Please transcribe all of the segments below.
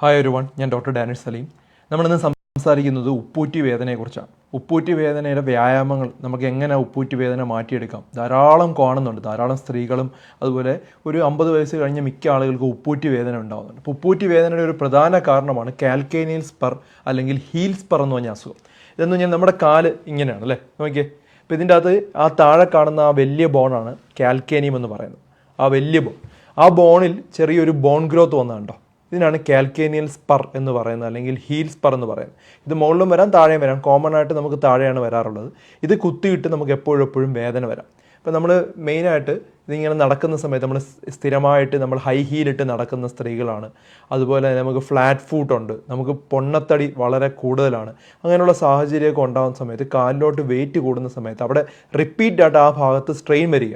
Hi ഒരു one ഞാൻ doctor Danish Saleem നമ്മളിന്ന് സംസാരിക്കുന്നത് ഉപ്പൂറ്റി വേദനയെക്കുറിച്ചാണ്. ഉപ്പൂറ്റി വേദനയുടെ വ്യായാമങ്ങൾ നമുക്ക് എങ്ങനെ ഉപ്പൂറ്റി വേദന മാറ്റിയെടുക്കാം? ധാരാളം കാണുന്നുണ്ട്. ധാരാളം സ്ത്രീകളും അതുപോലെ ഒരു അമ്പത് വയസ്സ് കഴിഞ്ഞ മിക്ക ആളുകൾക്ക് ഉപ്പൂറ്റി വേദന ഉണ്ടാകുന്നുണ്ട് അപ്പോൾ ഉപ്പൂറ്റി വേദനയുടെ ഒരു പ്രധാന കാരണമാണ് കാൽക്കേനിയൽ സ്പർ അല്ലെങ്കിൽ ഹീൽ സ്പർ എന്ന് പറഞ്ഞ അസുഖം. ഇതെന്ന് പറഞ്ഞാൽ നമ്മുടെ കാൽ ഇങ്ങനെയാണ് അല്ലേ? നോക്കിയേ. അപ്പോൾ ഇതിന്റെ അകത്ത് ആ താഴെ കാണുന്ന ആ വലിയ ബോണാണ് കാൽക്കേനിയം എന്ന് പറയുന്നത്. ആ വലിയ ബോൺ ആ ബോണിൽ ചെറിയൊരു ബോൺ ഗ്രോത്ത് വന്നതുണ്ടോ ഇതിനാണ് കാൽക്കേനിയൽ സ്പർ എന്ന് പറയുന്നത് അല്ലെങ്കിൽ ഹീൽ സ്പർ എന്ന് പറയുന്നത്. ഇത് മുകളിലും വരാം താഴെയും വരാം. കോമൺ ആയിട്ട് നമുക്ക് താഴെയാണ് വരാറുള്ളത്. ഇത് കുത്തിയിട്ട് നമുക്ക് എപ്പോഴും എപ്പോഴും വേദന വരാം. അപ്പോൾ നമ്മൾ മെയിനായിട്ട് ഇതിങ്ങനെ നടക്കുന്ന സമയത്ത് നമ്മൾ സ്ഥിരമായിട്ട് നമ്മൾ ഹൈ ഹീലിട്ട് നടക്കുന്ന സ്ത്രീകളാണ്. അതുപോലെ തന്നെ നമുക്ക് ഫ്ലാറ്റ് ഫൂട്ടുണ്ട് നമുക്ക് പൊണ്ണത്തടി വളരെ കൂടുതലാണ്. അങ്ങനെയുള്ള സാഹചര്യമൊക്കെ ഉണ്ടാകുന്ന സമയത്ത് കാലിലോട്ട് വെയിറ്റ് കൂടുന്ന സമയത്ത് അവിടെ റിപ്പീറ്റായിട്ട് ആ ഭാഗത്ത് സ്ട്രെയിൻ വരിക.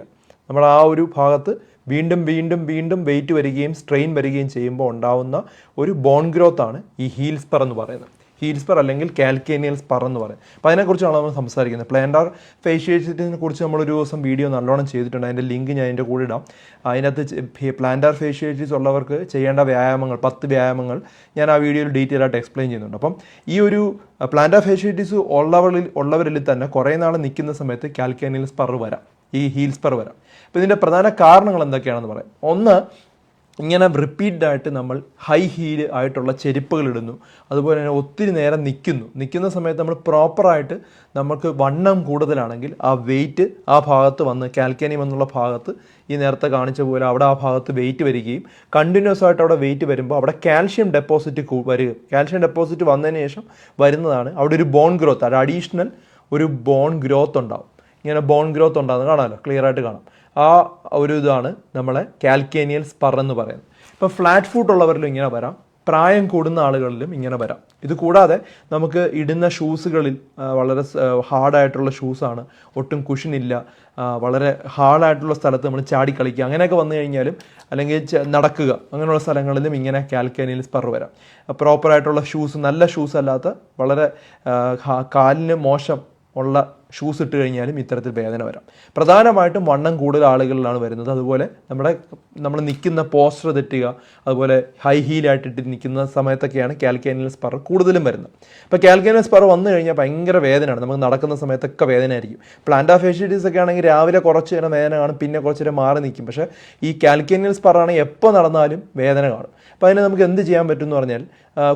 നമ്മൾ ആ ഒരു ഭാഗത്ത് വീണ്ടും വീണ്ടും വീണ്ടും വെയിറ്റ് വരികയും സ്ട്രെയിൻ വരികയും ചെയ്യുമ്പോൾ ഉണ്ടാവുന്ന ഒരു ബോൺ ഗ്രോത്ത് ആണ് ഈ ഹീൽസ്പർ എന്ന് പറയുന്നത്. ഹീൽസ്പർ അല്ലെങ്കിൽ കാൽക്കേനിയൽ സ്പർ എന്ന് പറയും അപ്പോൾ അതിനെക്കുറിച്ചാണ് നമ്മൾ സംസാരിക്കുന്നത്. പ്ലാന്റാർ ഫേഷ്യേഷ്യറ്റിനെ കുറിച്ച് നമ്മളൊരു ദിവസം വീഡിയോ നല്ലോണം ചെയ്തിട്ടുണ്ട്. അതിന്റെ ലിങ്ക് ഞാൻ അതിന്റെ കൂടെ ഇടാം. അതിനകത്ത് പ്ലാന്റാർ ഫേഷ്യേഷ്യസ് ഉള്ളവർക്ക് ചെയ്യേണ്ട വ്യായാമങ്ങൾ പത്ത് വ്യായാമങ്ങൾ ഞാൻ ആ വീഡിയോയിൽ ഡീറ്റെയിൽ ആയിട്ട് എക്സ്പ്ലെയിൻ ചെയ്യുന്നുണ്ട്. അപ്പം ഈ ഒരു പ്ലാന്റാർ ഫേഷ്യേറ്റീസ് ഉള്ളവരിൽ ഉള്ളവരിൽ തന്നെ കുറേ നാൾ നിൽക്കുന്ന സമയത്ത് കാൽക്കേനിയൽ സ്പർ വരാം. ഈ ഹീൽസ് സ്പർ വരാം. അപ്പോൾ ഇതിന്റെ പ്രധാന കാരണങ്ങൾ എന്തൊക്കെയാണെന്ന് പറയാം. ഒന്ന് ഇങ്ങനെ റിപ്പീറ്റഡ് ആയിട്ട് നമ്മൾ ഹൈ ഹീൽ ആയിട്ടുള്ള ചെരുപ്പുകൾ ഇടുന്നു. അതുപോലെ തന്നെ ഒത്തിരി നേരം നിൽക്കുന്നു. നിൽക്കുന്ന സമയത്ത് നമ്മൾ പ്രോപ്പറായിട്ട് നമുക്ക് വണ്ണം കൂടുതലാണെങ്കിൽ ആ വെയിറ്റ് ആ ഭാഗത്ത് വന്ന് കാൽക്കാനിയം എന്നുള്ള ഭാഗത്ത് ഈ നേരത്തെ കാണിച്ച പോലെ അവിടെ ആ ഭാഗത്ത് വെയിറ്റ് വരികയും കണ്ടിന്യൂസ് ആയിട്ട് അവിടെ വെയിറ്റ് വരുമ്പോൾ അവിടെ കാൽഷ്യം ഡെപ്പോസിറ്റ് വരിക കാൽഷ്യം ഡെപ്പോസിറ്റ് വന്നതിന് ശേഷം വരുന്നതാണ് അവിടെ ഒരു ബോൺ ഗ്രോത്ത് അത് അഡീഷണൽ ഒരു ബോൺ ഗ്രോത്ത് ഉണ്ടാവും. ഇങ്ങനെ ബോൺ ഗ്രോത്ത് ഉണ്ടാകുന്നത് കാണാമല്ലോ ക്ലിയർ ആയിട്ട് കാണാം. ആ ഒരു ഇതാണ് നമ്മളെ കാൽക്കേനിയൽ സ്പർ എന്ന് പറയുന്നത്. ഇപ്പോൾ ഫ്ലാറ്റ് ഫുട്ട് ഉള്ളവരിലും ഇങ്ങനെ വരാം പ്രായം കൂടുന്ന ആളുകളിലും ഇങ്ങനെ വരാം. ഇത് കൂടാതെ നമുക്ക് ഇടുന്ന ഷൂസുകളിൽ വളരെ ഹാർഡായിട്ടുള്ള ഷൂസാണ് ഒട്ടും കുഷിനില്ല വളരെ ഹാർഡായിട്ടുള്ള സ്ഥലത്ത് നമ്മൾ ചാടി കളിക്കുക അങ്ങനെയൊക്കെ വന്നു കഴിഞ്ഞാലും അല്ലെങ്കിൽ നടക്കുക അങ്ങനെയുള്ള സ്ഥലങ്ങളിലും ഇങ്ങനെ കാൽക്കേനിയൽ സ്പർ വരാം. പ്രോപ്പറായിട്ടുള്ള ഷൂസ് നല്ല ഷൂസ് അല്ലാത്ത വളരെ കാലിന് മോശം ഉള്ള ഷൂസ് ഇട്ട് കഴിഞ്ഞാലും ഇത്തരത്തിൽ വേദന വരാം. പ്രധാനമായിട്ടും വണ്ണം കൂടുതൽ ആളുകളിലാണ് വരുന്നത്. അതുപോലെ നമ്മുടെ നമ്മൾ നിൽക്കുന്ന പോസ്റ്റർ തെറ്റുക അതുപോലെ ഹൈ ഹീലായിട്ടിട്ട് നിൽക്കുന്ന സമയത്തൊക്കെയാണ് കാൽക്കാനിയൽ സ്പർ കൂടുതലും വരുന്നത്. അപ്പോൾ കാൽക്കാനിയൽ സ്പർ വന്നു കഴിഞ്ഞാൽ ഭയങ്കര വേദനയാണ്. നമുക്ക് നടക്കുന്ന സമയത്തൊക്കെ വേദനയായിരിക്കും. പ്ലാന്റാ ഫേഷ്യറ്റീസ് ഒക്കെ ആണെങ്കിൽ രാവിലെ കുറച്ച് നേരം വേദന കാണും പിന്നെ കുറച്ച് നേരം മാറി നിൽക്കും. പക്ഷേ ഈ കാൽക്കാനിയൽ സ്പർ ആണെങ്കിൽ എപ്പോൾ നടന്നാലും വേദന കാണും. അപ്പോൾ അതിന് നമുക്ക് എന്ത് ചെയ്യാൻ പറ്റും എന്ന് പറഞ്ഞാൽ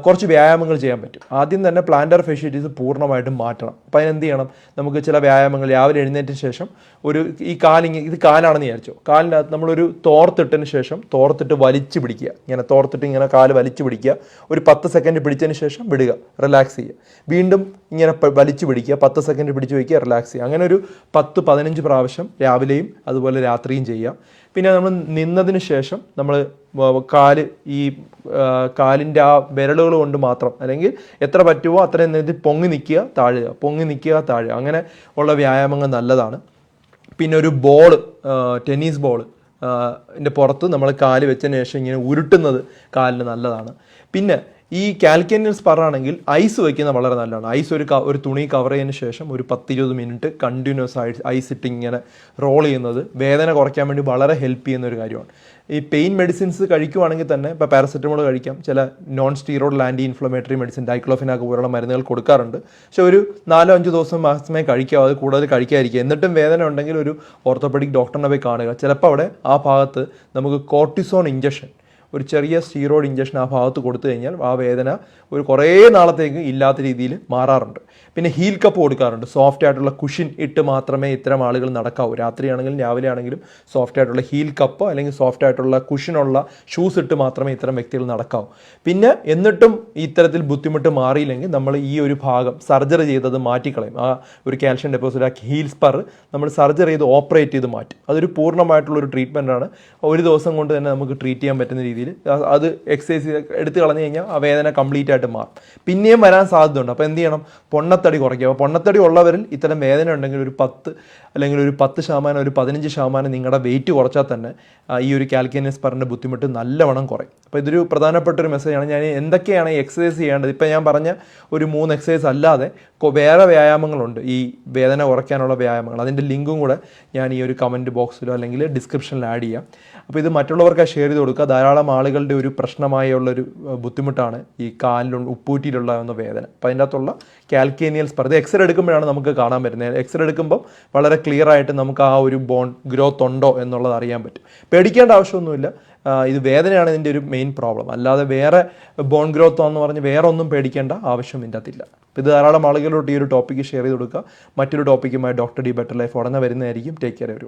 കുറച്ച് വ്യായാമങ്ങൾ ചെയ്യാൻ പറ്റും. ആദ്യം തന്നെ പ്ലാന്റർ ഫെഷ്യറ്റീസ് പൂർണമായിട്ടും മാറ്റണം. അപ്പോൾ അതിനെന്ത് ചെയ്യണം? നമുക്ക് ചില വ്യായാമങ്ങൾ രാവിലെ എഴുന്നേറ്റ ശേഷം ഒരു ഈ കാലിങ് ഇത് കാലാണെന്ന് വിചാരിച്ചോ? കാലിനകത്ത് നമ്മളൊരു തോർത്തിട്ടതിന് ശേഷം തോർത്തിട്ട് വലിച്ചു പിടിക്കുക. ഇങ്ങനെ തോർത്തിട്ട് ഇങ്ങനെ കാൽ വലിച്ചു പിടിക്കുക. ഒരു പത്ത് സെക്കൻഡ് പിടിച്ചതിന് ശേഷം വിടുക. റിലാക്സ് ചെയ്യുക. വീണ്ടും ഇങ്ങനെ വലിച്ചു പിടിക്കുക. പത്ത് സെക്കൻഡ് പിടിച്ചു വയ്ക്കുക. റിലാക്സ് ചെയ്യുക. അങ്ങനെ ഒരു പത്ത് പതിനഞ്ച് പ്രാവശ്യം രാവിലെയും അതുപോലെ രാത്രിയും ചെയ്യുക. പിന്നെ നമ്മൾ നിന്നതിന് ശേഷം നമ്മൾ കാൽ ഈ കാലിന്റെ ആ വിരലുകൾ കൊണ്ട് മാത്രം അല്ലെങ്കിൽ എത്ര പറ്റുമോ അത്രയും നേരത്തിൽ പൊങ്ങി നിൽക്കുക താഴുക പൊങ്ങി നിൽക്കുക താഴുക. അങ്ങനെ ഉള്ള വ്യായാമങ്ങൾ നല്ലതാണ്. പിന്നെ ഒരു ബോൾ ടെന്നീസ് ബോൾ ന്റെ പുറത്ത് നമ്മൾ കാൽ വെച്ചതിന് ശേഷം ഇങ്ങനെ ഉരുട്ടുന്നത് കാലിന് നല്ലതാണ്. പിന്നെ ഈ കാൽക്കേനിയൽ പറയുകയാണെങ്കിൽ ഐസ് വയ്ക്കുന്നത് വളരെ നല്ലതാണ്. ഐസ് ഒരു ഒരു തുണി കവർ ചെയ്തതിന് ശേഷം ഒരു പത്തിരുപത് മിനിറ്റ് കണ്ടിന്യൂസ് ആയി ഐസ് ഇട്ട് ഇങ്ങനെ റോൾ ചെയ്യുന്നത് വേദന കുറയ്ക്കാൻ വേണ്ടി വളരെ ഹെൽപ്പ് ചെയ്യുന്ന ഒരു കാര്യമാണ്. ഈ പെയിൻ മെഡിസിൻസ് കഴിക്കുവാണെങ്കിൽ തന്നെ ഇപ്പോൾ പാരസെറ്റമോൾ കഴിക്കാം. ചില non steroid anti inflammatory medicine diclofenac പോലുള്ള മരുന്നുകൾ കൊടുക്കാറുണ്ട്. പക്ഷേ ഒരു നാലോ അഞ്ചോ ദിവസം മാക്സിമേ കഴിക്കാവൂ. അത് കൂടുതൽ കഴിക്കാതിരിക്കുക. എന്നിട്ടും വേദന ഉണ്ടെങ്കിൽ ഒരു ഓർത്തോപെഡിക് ഡോക്ടറിനെ പോയി കാണുക. ചിലപ്പോൾ അവിടെ ആ ഭാഗത്ത് നമുക്ക് കോർട്ടിസോൺ ഇഞ്ചക്ഷൻ ഒരു ചെറിയ സ്റ്റീറോയിഡ് ഇഞ്ചക്ഷൻ ആ ഭാഗത്ത് കൊടുത്തു കഴിഞ്ഞാൽ ആ വേദന ഒരു കുറേ നാളത്തേക്ക് ഇല്ലാത്ത രീതിയിൽ മാറാറുണ്ട്. പിന്നെ ഹീൽ കപ്പ് കൊടുക്കാറുണ്ട്. സോഫ്റ്റ് ആയിട്ടുള്ള കുഷിൻ ഇട്ട് മാത്രമേ ഇത്തരം ആളുകൾ നടക്കാവൂ. രാത്രിയാണെങ്കിലും രാവിലെ ആണെങ്കിലും സോഫ്റ്റ് ആയിട്ടുള്ള ഹീൽ കപ്പ് അല്ലെങ്കിൽ സോഫ്റ്റ് ആയിട്ടുള്ള കുഷിനുള്ള ഷൂസ് ഇട്ട് മാത്രമേ ഇത്തരം വ്യക്തികൾ നടക്കാവൂ. പിന്നെ എന്നിട്ടും ഇത്തരത്തിൽ ബുദ്ധിമുട്ട് മാറിയില്ലെങ്കിൽ നമ്മൾ ഈ ഒരു ഭാഗം സർജറി ചെയ്തത് മാറ്റിക്കളയും. ആ ഒരു കാൽഷ്യം ഡെപ്പോസിറ്റ് ആ ഹീൽ സ്പർ നമ്മൾ സർജറി ചെയ്ത് ഓപ്പറേറ്റ് ചെയ്ത് മാറ്റും. അതൊരു പൂർണമായിട്ടുള്ള ഒരു ആണ് ഒരു ദിവസം കൊണ്ട് തന്നെ നമുക്ക് ട്രീറ്റ് ചെയ്യാൻ പറ്റുന്ന രീതിയിൽ അത് എക്സസൈസ് എടുത്ത് കളഞ്ഞു കഴിഞ്ഞാൽ ആ വേദന കംപ്ലീറ്റ് ആയിട്ട് മാറും. പിന്നെയും വരാൻ സാധ്യതയുണ്ട്. അപ്പോൾ എന്ത് ചെയ്യണം? പൊണ്ണത്തടി കുറയ്ക്കുക. അപ്പോൾ പൊണ്ണത്തടി ഉള്ളവരിൽ ഇത്തരം വേദന ഉണ്ടെങ്കിൽ ഒരു പത്ത് അല്ലെങ്കിൽ ഒരു പത്ത് ശതമാനം ഒരു പതിനഞ്ച് ശതമാനം നിങ്ങളുടെ വെയിറ്റ് കുറച്ചാൽ തന്നെ ഈ ഒരു കാൽക്കേനിയസ് പറഞ്ഞ ബുദ്ധിമുട്ട് നല്ലവണ്ണം കുറയും. അപ്പോൾ ഇതൊരു പ്രധാനപ്പെട്ട ഒരു മെസ്സേജാണ് ഞാൻ എന്തൊക്കെയാണ് എക്സസൈസ് ചെയ്യേണ്ടത്? ഇപ്പോൾ ഞാൻ പറഞ്ഞ ഒരു മൂന്ന് എക്സസൈസ് അല്ലാതെ വേറെ വ്യായാമങ്ങളുണ്ട്. ഈ വേദന കുറയ്ക്കാനുള്ള വ്യായാമങ്ങൾ. അതിന്റെ ലിങ്കും കൂടെ ഞാൻ ഈ ഒരു കമന്റ് ബോക്സിലോ അല്ലെങ്കിൽ ഡിസ്ക്രിപ്ഷനിൽ ആഡ് ചെയ്യാം. അപ്പോൾ ഇത് മറ്റുള്ളവർക്ക് ഷെയർ ചെയ്ത് കൊടുക്കുക. ധാരാളം ആളുകളുടെ ഒരു പ്രശ്നമായുള്ളൊരു ബുദ്ധിമുട്ടാണ് ഈ കാലിലുള്ള ഉപ്പൂറ്റിയിലുള്ള വേദന. അപ്പോൾ അതിന്റെ അകത്തുള്ള കാൽക്കേനിയൽ സ്പർദ്ധ എക്സ്റേ എടുക്കുമ്പോഴാണ് നമുക്ക് കാണാൻ പറ്റുന്നത്. എക്സ്റേ എടുക്കുമ്പോൾ വളരെ ക്ലിയർ ആയിട്ട് നമുക്ക് ആ ഒരു ബോൺ ഗ്രോത്ത് ഉണ്ടോ എന്നുള്ളത് അറിയാൻ പറ്റും. പേടിക്കേണ്ട ആവശ്യമൊന്നുമില്ല. ഇത് വേദനയാണ് ഇതിന്റെ ഒരു മെയിൻ പ്രോബ്ലം അല്ലാതെ വേറെ ബോൺ ഗ്രോത്ത് എന്ന് പറഞ്ഞ് വേറെ ഒന്നും പേടിക്കേണ്ട ആവശ്യം ഇതിന്റെ അകത്തില്ല. ഇത് ധാരാളം ആളുകളോട്ട് ഈ ഒരു ടോപ്പിക്ക് ഷെയർ ചെയ്ത് കൊടുക്കുക. മറ്റൊരു ടോപ്പിക്കുമായി ഡോക്ടർ ഡി ബെറ്റർ ലൈഫ് ഉടനെ വരുന്നതായിരിക്കും. Take care every